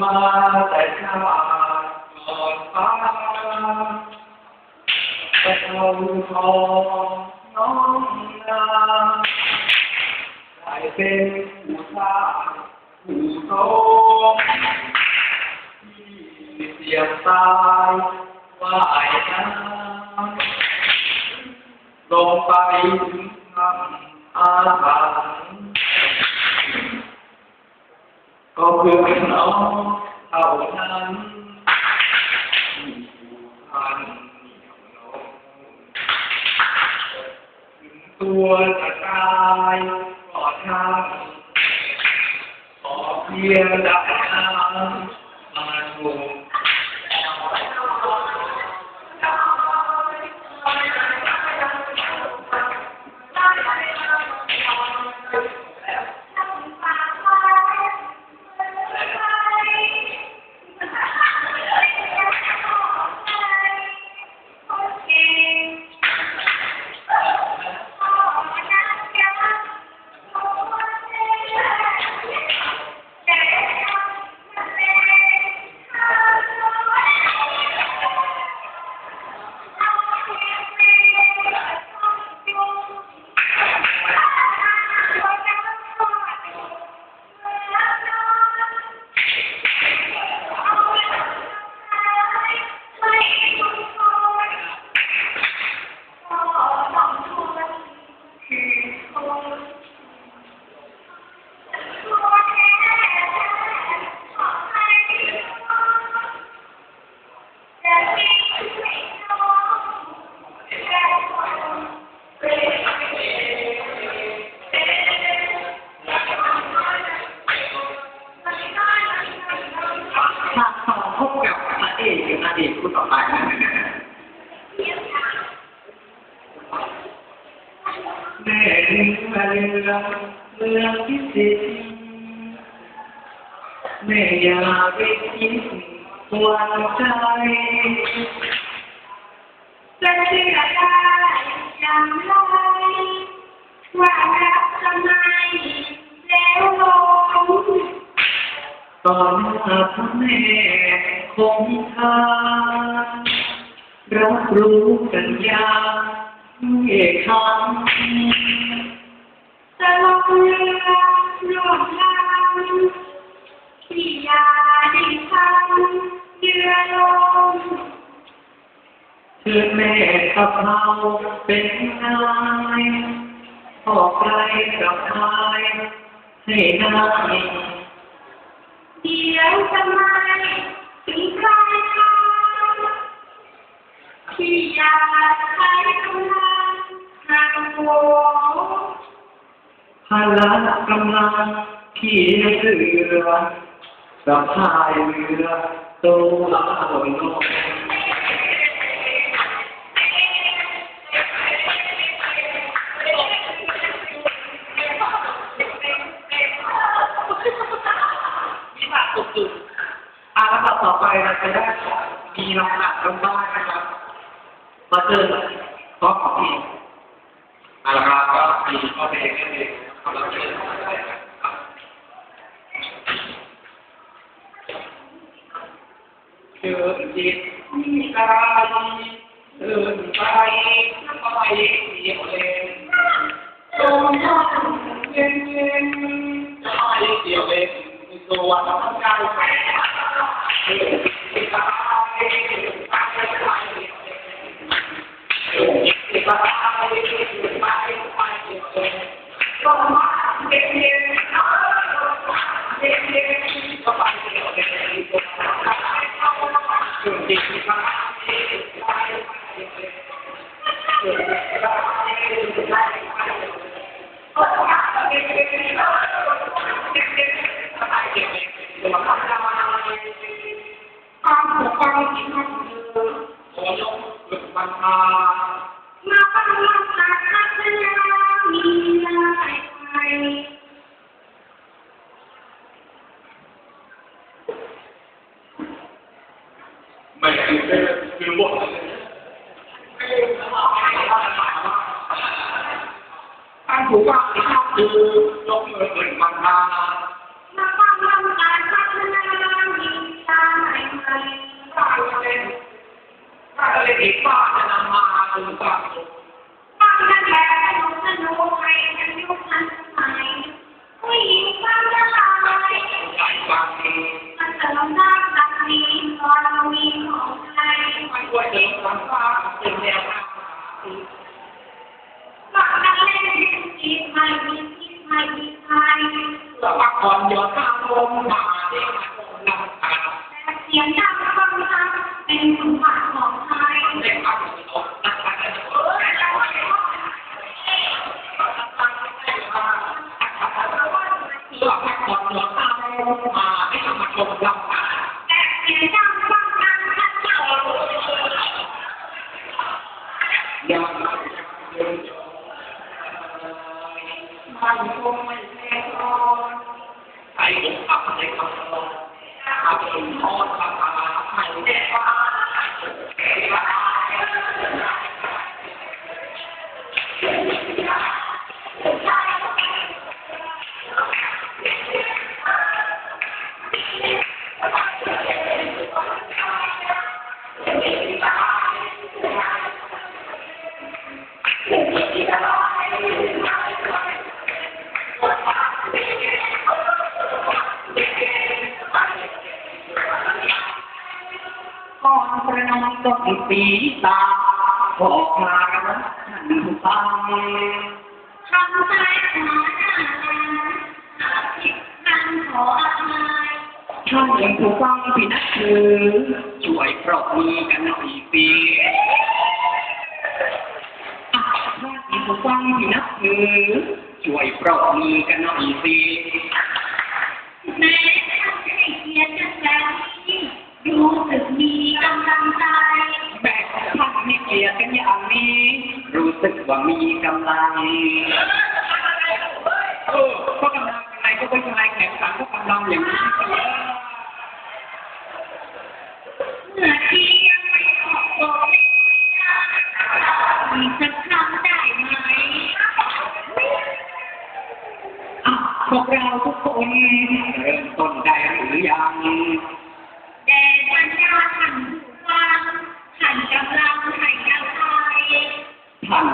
มาแต่ชาก่อนฟ้าแต่เราทองน้องนาได้เป็นผู้สร้างผู้ทรงที่เสียงตายว่ายน้ำลงไปถึงทำ อาถรรพ์ก็เพื่อน้องเท่านั้นที่ผูกพันเหนียวโน้มถึงตัวจะตายก็ช่างขอเพียงได้น้ำมาถูก มา แม่ถึงมาเรือเมืองพิจิตรแม่อยากไปคิดวันใจจะเชื่อได้อย่างไรว่ารักทำไมแล้วลงตอนหน้าพระแม่คงทานรับรู้กันยาเอกคำ จะลงเรือร่วมลำที่ยาได้ทำเรือลงเพื่อแม่กับเราเป็นนายพ่อไกลกับนายให้นายเดี๋ยวทำไมถึงใครทำที่อยากใช้กำลังทางโว พละกำลังขี่เรือสะพายเรือโตลาโลกที่มาสุดๆอะแล้วต่อไปเราจะได้มีน้องหนักกันบ้างนะครับ มาเจอข้อของพี่อะแล้วครับก็มีข้อเพลงนั่นเองครับ เราจะเล่นอะไรครับเชิญจิตมีกายเชิญไปไปเดียวเล่นโดนทอดเย็นเย็นจะไปเดียวเล่นตัวทำกาย ของเราความเสียใจที่ท่านมีขอยกหลุดบรรดามาปังมาสักการะมีลายไปไม่คือเป็นคือว่าท่านผู้ว่าที่ท่านคือลงเงินหลุนบรรดา ก่อนหย่อนข้าลมมาที่มาคงนำกันแต่เสียงดังฟังชัดเป็นสมบัติของไทยเด็กพักผ่อนหย่อนข้างลมเพื่อพักผ่อนหย่อนข้างลมมาที่มาคงนำกันแต่เสียงดัง ก่อนปรนามต้องปีตาขอพากันท่านฟังทำใจขอหน้าแรงอาผิดทันขออภัยท่านผู้ฟังที่นับถือช่วยปรบมือกันหน่อยสิอะท่านผู้ฟังที่นับถือช่วยปรบมือกันหน่อยสิ สึกว่ามีกำลังเออก็กำลังอะไรก็ไม่ใช่แข่งขันก็กำลังอย่างนี้เมื่อที่ยังไม่ขอบบอกอีสักครั้งได้ไหมอะพวกเราทุกคนเริ่มต้นได้หรือยัง ฟัง